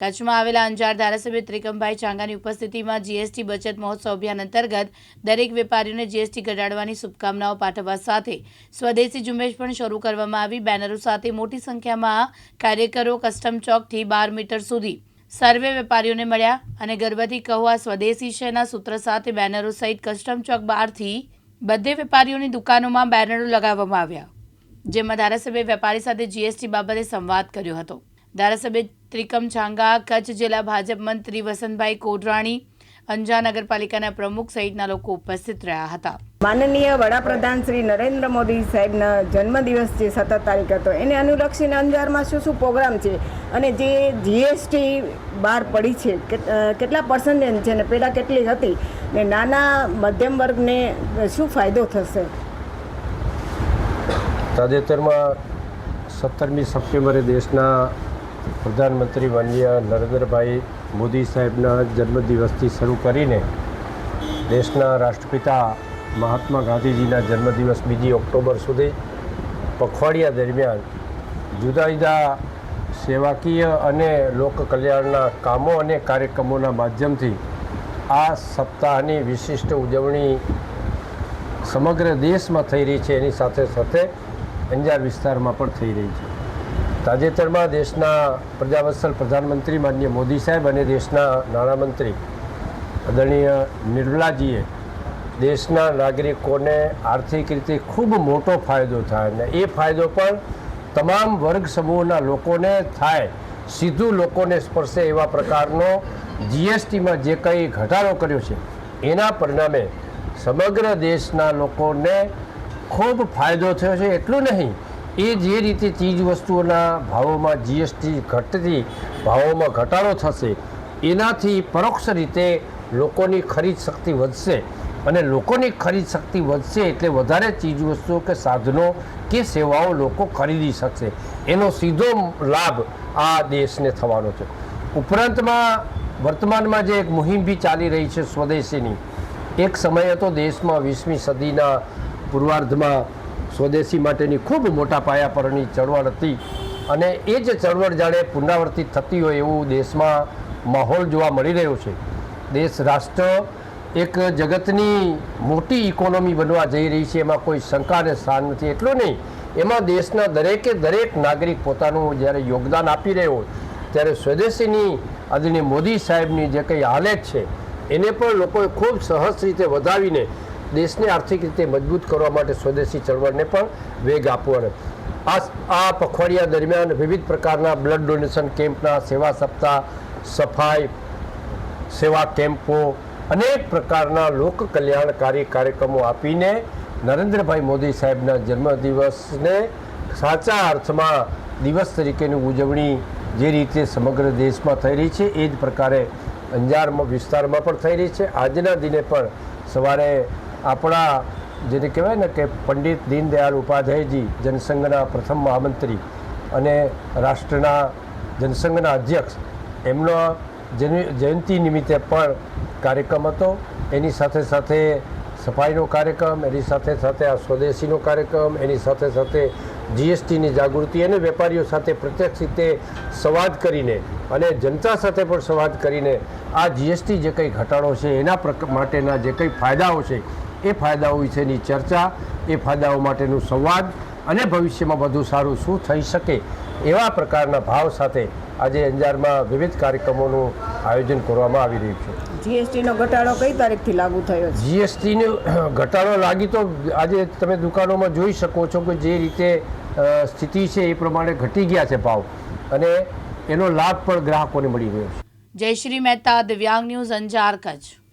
કચ્છમાં આવેલા અંજાર ધારાસભ્ય ત્રિકમભાઈ ચાંગાની ઉપસ્થિતિમાં જીએસટી બચત મહોત્સવ અભિયાન અંતર્ગત દરેક વેપારીઓને જીએસટી ઘટાડવાની શુભકામનાઓ પાઠવવા સાથે સ્વદેશી ઝુંબેશ પણ શરૂ કરવામાં આવી. બેનરો સાથે મોટી સંખ્યામાં કાર્યકરો કસ્ટમ ચોકથી બાર મીટર સુધી સર્વે વેપારીઓને મળ્યા અને ગર્ભથી કહો, આ સ્વદેશી શેના સૂત્ર સાથે બેનરો સહિત કસ્ટમ ચોક બહારથી બધે વેપારીઓની દુકાનોમાં બેનરો લગાવવામાં આવ્યા, જેમાં ધારાસભ્ય વેપારી સાથે જીએસટી બાબતે સંવાદ કર્યો હતો. ધારાસભ્ય ત્રિકમ છાંગા કચ્છ જિલ્લા ભાજપ મંત્રી વસંતભાઈ કોડરાણી અંજા નગરપાલિકાના પ્રમુખ સહિતના લોકો ઉપસ્થિત રહ્યા હતા. માનનીય વડાપ્રધાન શ્રી નરેન્દ્ર મોદી સાહેબના જન્મદિવસ જે સતત તારીખ હતો એને અનુલક્ષીને અંજારમાં શું શું પ્રોગ્રામ છે અને જે જીએસટી બહાર પડી છે કેટલા પર્સન્ટેજ છે ને પેલા કેટલી હતી ને નાના મધ્યમ વર્ગને શું ફાયદો થશે? તાજેતરમાં સત્તરમી સપ્ટેમ્બરે દેશના પ્રધાનમંત્રી માનનીય નરેન્દ્રભાઈ મોદી સાહેબના જન્મદિવસથી શરૂ કરીને દેશના રાષ્ટ્રપિતા મહાત્મા ગાંધીજીના જન્મદિવસ બીજી ઓક્ટોબર સુધી પખવાડિયા દરમિયાન જુદા જુદા સેવાકીય અને લોક કલ્યાણના કામો અને કાર્યક્રમોના માધ્યમથી આ સપ્તાહની વિશિષ્ટ ઉજવણી સમગ્ર દેશમાં થઈ રહી છે. એની સાથે સાથે અંજાર વિસ્તારમાં પણ થઈ રહી છે. તાજેતરમાં દેશના પ્રજાવત્સલ પ્રધાનમંત્રી માનનીય મોદી સાહેબ અને દેશના નાણામંત્રી આદરણીય નિર્મલાજીએ દેશના નાગરિકોને આર્થિક રીતે ખૂબ મોટો ફાયદો થાય અને એ ફાયદો પણ તમામ વર્ગ સમૂહના લોકોને થાય. સીધું લોકોને સ્પર્શે એવા પ્રકારનો જીએસટીમાં જે કંઈ ઘટાડો કર્યો છે, એના પરિણામે સમગ્ર દેશના લોકોને ખૂબ ફાયદો થયો છે. એટલું નહીં એ જે રીતે ચીજ વસ્તુઓના ભાવોમાં જીએસટી ઘટતી, ભાવોમાં ઘટાડો થશે, એનાથી પરોક્ષ રીતે લોકોની ખરીદ શક્તિ વધશે. અને લોકોની ખરીદ શક્તિ વધશે એટલે વધારે ચીજવસ્તુઓ કે સાધનો કે સેવાઓ લોકો ખરીદી શકશે. એનો સીધો લાભ આ દેશને થવાનો છે. ઉપરાંતમાં વર્તમાનમાં જે એક મુહિમ બી ચાલી રહી છે સ્વદેશીની, એક સમય હતો દેશમાં વીસમી સદીના પૂર્વાર્ધમાં સ્વદેશી માટેની ખૂબ મોટા પાયા પરની ચળવળ હતી અને એ જ ચળવળ જાણે પુનરાવર્તિત થતી હોય એવું દેશમાં માહોલ જોવા મળી રહ્યો છે. દેશ રાષ્ટ્ર એક જગતની મોટી ઇકોનોમી બનવા જઈ રહી છે, એમાં કોઈ શંકાને સ્થાન નથી. એટલું નહીં, એમાં દેશના દરેકે દરેક નાગરિક પોતાનું જ્યારે યોગદાન આપી રહ્યો હોય, ત્યારે સ્વદેશીની આદરણીય મોદી સાહેબની જે કંઈ હાલત છે, એને પણ લોકોએ ખૂબ સહજ રીતે વધાવીને દેશને આર્થિક રીતે મજબૂત કરવા માટે સ્વદેશી ચળવળને પણ વેગ આપવાનો આ આ પખવાડિયા દરમિયાન વિવિધ પ્રકારના બ્લડ ડોનેશન કેમ્પના સેવા સપ્તાહ, સફાઈ સેવા કેમ્પો, અનેક પ્રકારના લોક કલ્યાણકારી કાર્યક્રમો આપીને નરેન્દ્રભાઈ મોદી સાહેબના જન્મદિવસને સાચા અર્થમાં દિવસ તરીકેની ઉજવણી જે રીતે સમગ્ર દેશમાં થઈ રહી છે, એ જ પ્રકારે અંજારમાં, વિસ્તારમાં પણ થઈ રહી છે. આજના દિને પણ સવારે આપણા જેને કહેવાય ને કે પંડિત દીનદયાળ ઉપાધ્યાયજી જનસંઘના પ્રથમ મહામંત્રી અને રાષ્ટ્રના જનસંઘના અધ્યક્ષ, એમનો જયંતિ નિમિત્તે પણ કાર્યક્રમ હતો. એની સાથે સાથે સફાઈનો કાર્યક્રમ, એની સાથે સાથે આ સ્વદેશીનો કાર્યક્રમ, એની સાથે સાથે જીએસટીની જાગૃતિ અને વેપારીઓ સાથે પ્રત્યક્ષ રીતે સંવાદ કરીને અને જનતા સાથે પણ સંવાદ કરીને આ જીએસટી જે કંઈ ઘટાડો છે, એના પ્ર માટેના જે કંઈ ફાયદાઓ છે એ ફાયદાઓ વિશેની ચર્ચા એ ફાયદાઓ માટેનું સંવાદ અને ભવિષ્યમાં વધુ સારું શું થઈ શકે એવા પ્રકારના ભાવ સાથે આજે અંજારમાં વિવિધ કાર્યક્રમોનું આયોજન કરવામાં આવી રહ્યું છે. જીએસટીનો ઘટાડો કઈ તારીખથી લાગુ થયો છે? જીએસટીનો ઘટાડો લાગી તો આજે તમે દુકાનોમાં જોઈ શકો છો કે જે રીતે સ્થિતિ છે એ પ્રમાણે ઘટી ગયા છે ભાવ અને એનો લાભ પણ ગ્રાહકોને મળી રહ્યો છે. જયશ્રી મહેતા દિવ્યાંગ ન્યૂઝ અંજાર કચ્છ.